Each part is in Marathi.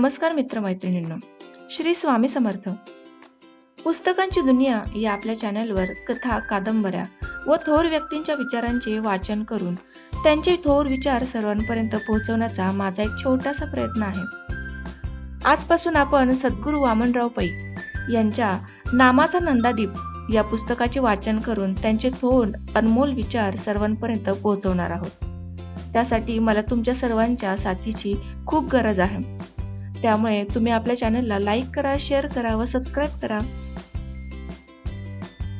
नमस्कार मित्रमैत्रिणींनो श्री स्वामी समर्थ. पुस्तकांची दुनिया या आपल्या चॅनलवर कथा कादंबऱ्या व थोर व्यक्तींच्या विचारांचे वाचन करून त्यांचे थोर विचार सर्वांपर्यंत पोहोचवण्याचा माझा एक छोटासा प्रयत्न आहे. आजपासून आपण सद्गुरू वामनराव पै यांच्या नामाचा नंदादीप या पुस्तकाचे वाचन करून त्यांचे थोर अनमोल विचार सर्वांपर्यंत पोहोचवणार आहोत. त्यासाठी मला तुमच्या सर्वांच्या साथीची खूप गरज आहे. त्यामुळे तुम्ही आपल्या चॅनलला लाईक करा शेअर करा व सबस्क्राईब करा.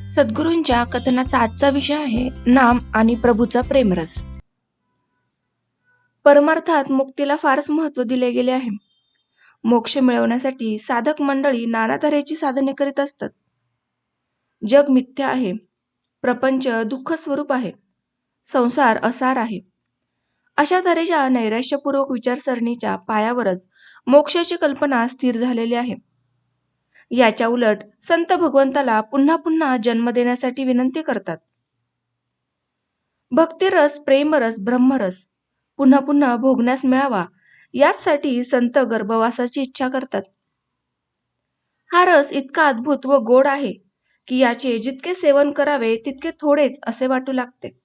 सद्गुरूंच्या कथनाचा आजचा विषय आहे नाम आणि प्रभूचा प्रेमरस. परमार्थात मुक्तीला फारच महत्त्व दिले गेले आहे. मोक्ष मिळवण्यासाठी साधक मंडळी नाना तऱ्हेची साधने करीत असतात. जग मिथ्या आहे. प्रपंच दुःख स्वरूप आहे. संसार असार आहे. अशा तऱ्हेच्या नैराश्यपूर्वक विचारसरणीच्या पायावरच मोक्षाची कल्पना स्थिर झालेली आहे. याच्या उलट संत भगवंताला पुन्हा पुन्हा जन्म देण्यासाठी विनंती करतात. भक्तिरस प्रेमरस ब्रह्मरस पुन्हा पुन्हा भोगण्यास मिळावा याचसाठी संत गर्भवासाची इच्छा करतात. हा रस इतका अद्भुत व गोड आहे की याचे जितके सेवन करावे तितके थोडेच असे वाटू लागते.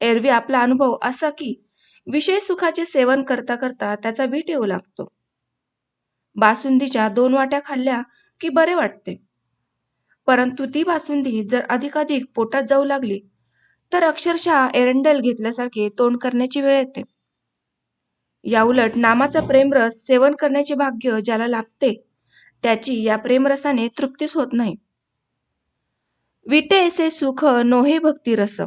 एरवी आपला अनुभव असा की विषय सुखाचे सेवन करता करता त्याचा वीट येऊ लागतो. बासुंदीच्या दोन वाट्या खाल्ल्या की बरे वाटते. परंतु ती बासुंदी जर अधिकाधिक पोटात जाऊ लागली तर अक्षरशः एरंडेल घेतल्यासारखे तोंड करण्याची वेळ येते. याउलट नामाचा प्रेमरस सेवन करण्याचे भाग्य ज्याला लाभते त्याची या प्रेमरसाने तृप्तीच होत नाही. विटे असे सुख नोहे भक्ती रस.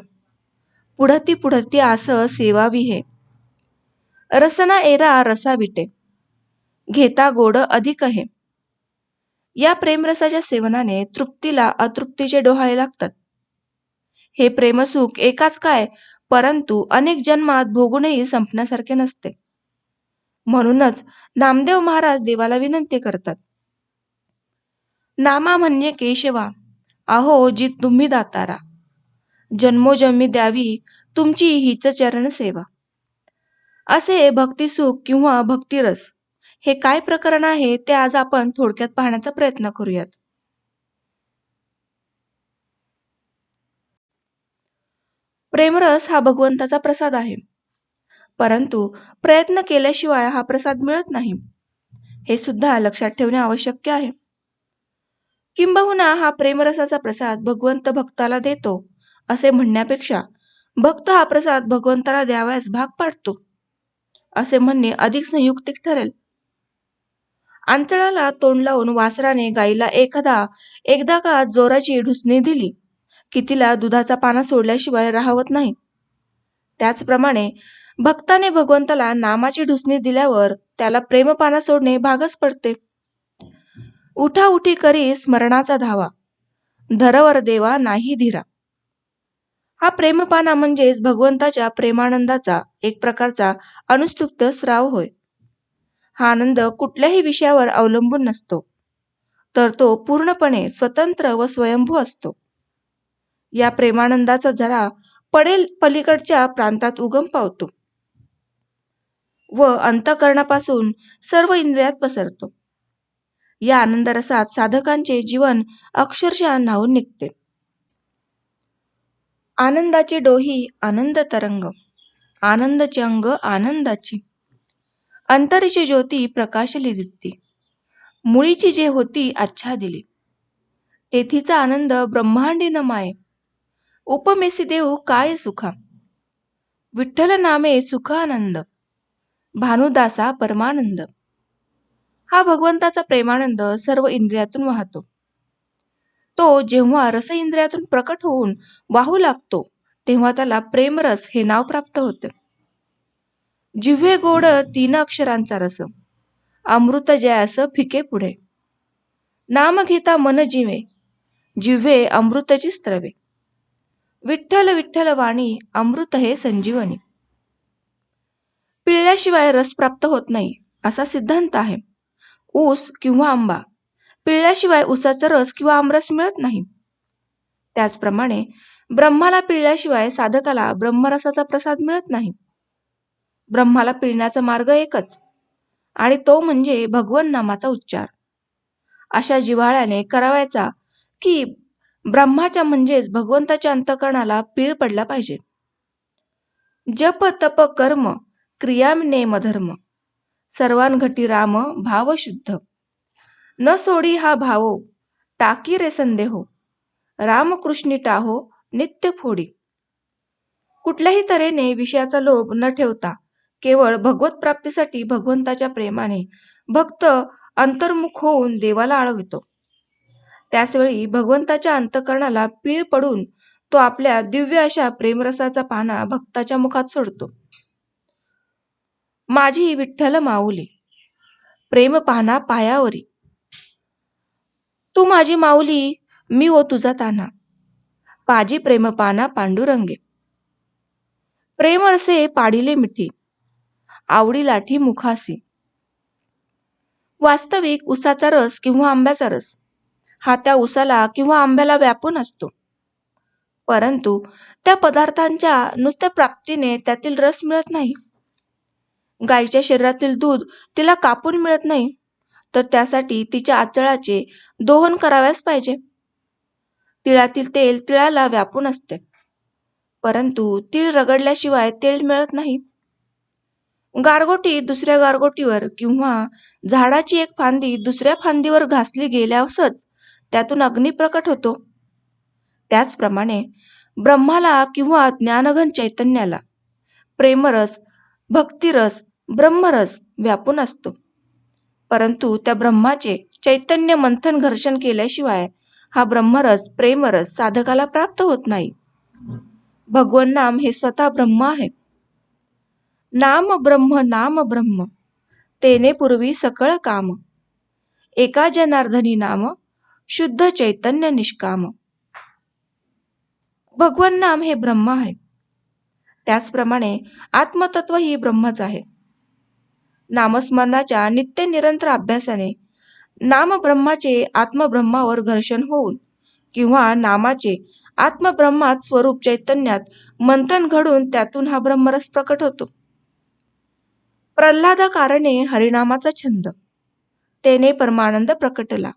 पुढती पुढती आस सेवावी हे रसना एरा रसा विटे. घेता गोड अधिक हे या प्रेमरसाच्या सेवनाने तृप्तीला अतृप्तीचे डोहाळे लागतात. हे प्रेमसुख एकाच काय परंतु अनेक जन्मात भोगूनही संपण्यासारखे नसते. म्हणूनच नामदेव महाराज देवाला विनंती करतात. नामा म्हणजे केशवा अहो जी तुम्ही दातारा जन्मोजन्मी द्यावी तुमची हीच चरण सेवा. असे भक्तिसुख किंवा भक्तिरस हे काय प्रकरण आहे ते आज आपण थोडक्यात पाहण्याचा प्रयत्न करूयात. प्रेमरस हा भगवंताचा प्रसाद आहे. परंतु प्रयत्न केल्याशिवाय हा प्रसाद मिळत नाही. हे सुद्धा लक्षात ठेवणे आवश्यक आहे. किंबहुना हा प्रेमरसाचा प्रसाद भगवंत भक्ताला देतो. असे म्हणण्यापेक्षा भक्त हा प्रसाद भगवंताला द्यावयास भाग पाडतो. असे म्हणणे अधिक संयुक्तिक ठरेल. आंचळाला तोंड लावून वासराने गाईला एखादा एकदा का जोराची ढुसणी दिली की तिला दुधाचा पाना सोडल्याशिवाय राहवत नाही. त्याचप्रमाणे भक्ताने भगवंताला नामाची ढुसणी दिल्यावर त्याला प्रेमपाना सोडणे भागच पडते. उठा उठी करी स्मरणाचा धावा धरवर देवा नाही धीरा. हा प्रेमपाना म्हणजेच भगवंताच्या प्रेमानंदाचा एक प्रकारचा अनुस्तुप्त स्राव होय. हा आनंद कुठल्याही विषयावर अवलंबून नसतो. तर तो पूर्णपणे स्वतंत्र व स्वयंभू असतो. या प्रेमानंदाचा जरा पडेल पलीकडच्या प्रांतात उगम पावतो. व अंतकरणापासून सर्व इंद्रियात पसरतो. या आनंदरसात साधकांचे जीवन अक्षरशः न्हावून निघते. आनंदाची डोही आनंद तरंग. आनंदचे अंग आनंदाची. अंतरीची ज्योती प्रकाशली दीप्ती. मुळीची जे होती आच्छा दिली. तेथीचा आनंद ब्रह्मांडी न माये. उपमेसी देऊ काय सुखा? विठ्ठल नामे सुख आनंद भानुदासा परमानंद. हा भगवंताचा प्रेमानंद सर्व इंद्रियातून वाहतो. तो जेव्हा रस इंद्रियातून प्रकट होऊन वाहू लागतो तेव्हा त्याला प्रेमरस हे नाव प्राप्त होते. जिव्हे गोड तीन अक्षरांचा रस अमृत जयास फिके पुढे. नाम घेता मन जिवे जिव्हे अमृतची स्त्रवे विठ्ठल विठ्ठल वाणी अमृत हे संजीवनी. पिळल्याशिवाय रस प्राप्त होत नाही असा सिद्धांत आहे. ऊस किंवा आंबा पिळल्याशिवाय उसाचा रस किंवा आमरस मिळत नाही. त्याचप्रमाणे ब्रह्माला पिळल्याशिवाय साधकाला ब्रह्मरसाचा प्रसाद मिळत नाही. ब्रह्माला पिळण्याचा मार्ग एकच आणि तो म्हणजे भगवन नामाचा उच्चार. अशा जिव्हाळ्याने करावायचा की ब्रह्माच्या म्हणजेच भगवंताच्या अंतकरणाला पीळ पडला पाहिजे. जप तप कर्म क्रिया नेम धर्म. सर्वांघटी राम भावशुद्ध शुद्ध. न सोडी हा भावो टाकी रे संदेहो. रामकृष्णी टाहो नित्य फोडी. कुठल्याही तऱ्हेने विषयाचा लोभ न ठेवता केवळ भगवत प्राप्तीसाठी भगवंताच्या प्रेमाने भक्त अंतर्मुख होऊन देवाला आळवितो. त्याचवेळी भगवंताच्या अंतकरणाला पीळ पडून तो आपल्या दिव्य अशा प्रेमरसाचा पाना भक्ताच्या मुखात सोडतो. माझी विठ्ठल माऊली प्रेम पाना पायावरी. तू माझी माऊली मी ओ तुझा ताना. पाजी प्रेम पाना पांडुरंगे. प्रेम रसे पाडिले मिठी आवडी लाठी मुखासी. वास्तविक उसाचा रस किंवा आंब्याचा रस. हा त्या उसाला किंवा आंब्याला व्यापून असतो. परंतु त्या पदार्थांच्या नुसत्या प्राप्तीने त्यातील रस मिळत नाही. गायीच्या शरीरातील दूध तिला कापून मिळत नाही. तर त्यासाठी तिच्या आचळाचे दोहन कराव्यास पाहिजे. तिळातील तेल तिळाला व्यापून असते. परंतु तीळ रगडल्याशिवाय तेल मिळत नाही. गारगोटी दुसऱ्या गारगोटीवर किंवा झाडाची एक फांदी दुसऱ्या फांदीवर घासली गेल्यासच त्यातून अग्नी प्रकट होतो. त्याचप्रमाणे ब्रह्माला किंवा ज्ञानघन चैतन्याला प्रेमरस भक्तिरस ब्रह्मरस व्यापून असतो. परंतु त्या ब्रह्माचे चैतन्य मंथन घर्षण केल्याशिवाय हा ब्रह्मरस प्रेमरस साधकाला प्राप्त होत नाही. भगवन नाम हे स्वतः ब्रह्म आहे. नाम ब्रह्म नाम ब्रह्म. तेने पूर्वी सकळ काम. एका जनार्दनी नाम शुद्ध चैतन्य निष्काम. भगवन नाम हे ब्रह्म आहे. त्याचप्रमाणे आत्मतत्व ही ब्रह्मच आहे. नामस्मरणाच्या नित्य निरंतर अभ्यासाने नाम ब्रह्माचे आत्मब्रह्मावर घर्षण होऊन किंवा नामाचे आत्मब्रह्मात स्वरूप चैतन्यात मंथन घडून त्यातून हा ब्रह्मरस प्रकट होतो. प्रल्हादा कारणे हरिनामाचा छंद. तेने परमानंद प्रकटला.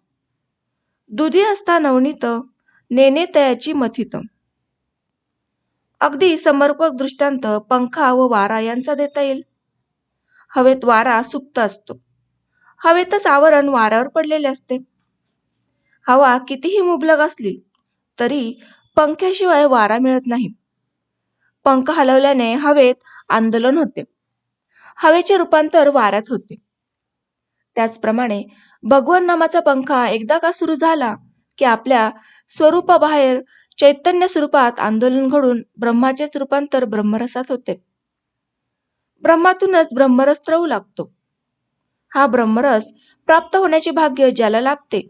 दुधी असता नवनीत नेने तयाची मथित. अगदी समर्पक दृष्टांत पंखा व वारा यांचा देता येईल. हवेत वारा सुप्त असतो. हवेतच आवरण वाऱ्यावर पडलेले असते. हवा कितीही मुबलक असली तरी पंख्याशिवाय वारा मिळत नाही. पंख हलवल्याने हवेत आंदोलन होते. हवेचे रूपांतर वाऱ्यात होते. त्याचप्रमाणे भगवान नामाचा पंखा एकदा का सुरू झाला की आपल्या स्वरूपाबाहेर चैतन्य स्वरूपात आंदोलन घडून ब्रह्माचेच रूपांतर ब्रह्मरसात होते. ब्रह्मातूनच ब्रह्मरस त्रवू लागतो. हा ब्रह्मरस प्राप्त होण्याचे भाग्य ज्याला लाभते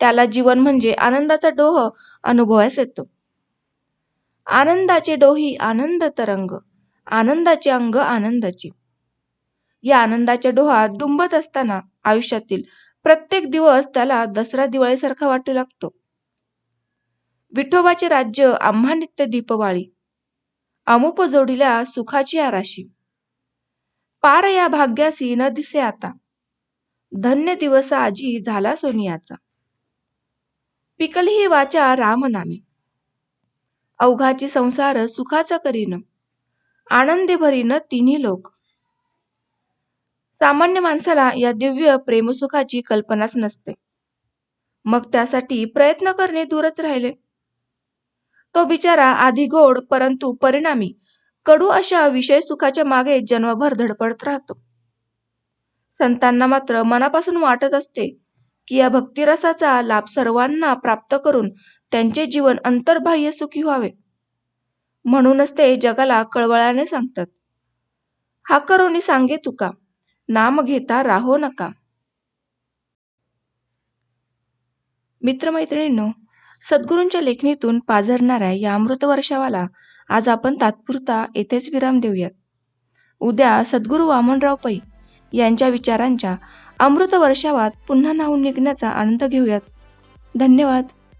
त्याला जीवन म्हणजे आनंदाचा डोह अनुभवास येतो. आनंदाचे डोही आनंद तरंग आनंदाचे अंग आनंदाची. या आनंदाच्या डोहात डुंबत असताना आयुष्यातील प्रत्येक दिवस त्याला दसरा दिवाळीसारखा वाटू लागतो. विठोबाचे राज्य आम्हा नित्य दीपवाळी अमुप जोडीला सुखाची आराशी पार या भाग्यासी न दिसे आता. धन्य दिवस आजी झाला सोनियाचा. पिकली ही वाचा रामनामी. अवघाची संसार सुखाचा करीन. आनंदी भरीन तिन्ही लोक. सामान्य माणसाला या दिव्य प्रेमसुखाची कल्पनाच नसते. मग त्यासाठी प्रयत्न करणे दूरच राहिले. तो बिचारा आधी गोड परंतु परिणामी कडू अशा विषय सुखाच्या मागे जन्मभर धडपडत राहतो. संतांना मात्र मनापासून वाटत असते की या भक्तिरसाचा लाभ सर्वांना प्राप्त करून त्यांचे जीवन अंतर्बाह्य सुखी व्हावे. म्हणूनच ते जगाला कळवळाने सांगतात. हा करोनी सांगे तुका नाम घेता राहो नका. मित्रमैत्रिणींनो सद्गुरूंच्या लेखणीतून पाझरणाऱ्या या अमृत वर्षावाला आज आपण तात्पुरता येथेच विराम देऊयात. उद्या सद्गुरू वामनराव पै यांच्या विचारांच्या अमृत वर्षावात पुन्हा नाहून निघण्याचा आनंद घेऊयात. धन्यवाद.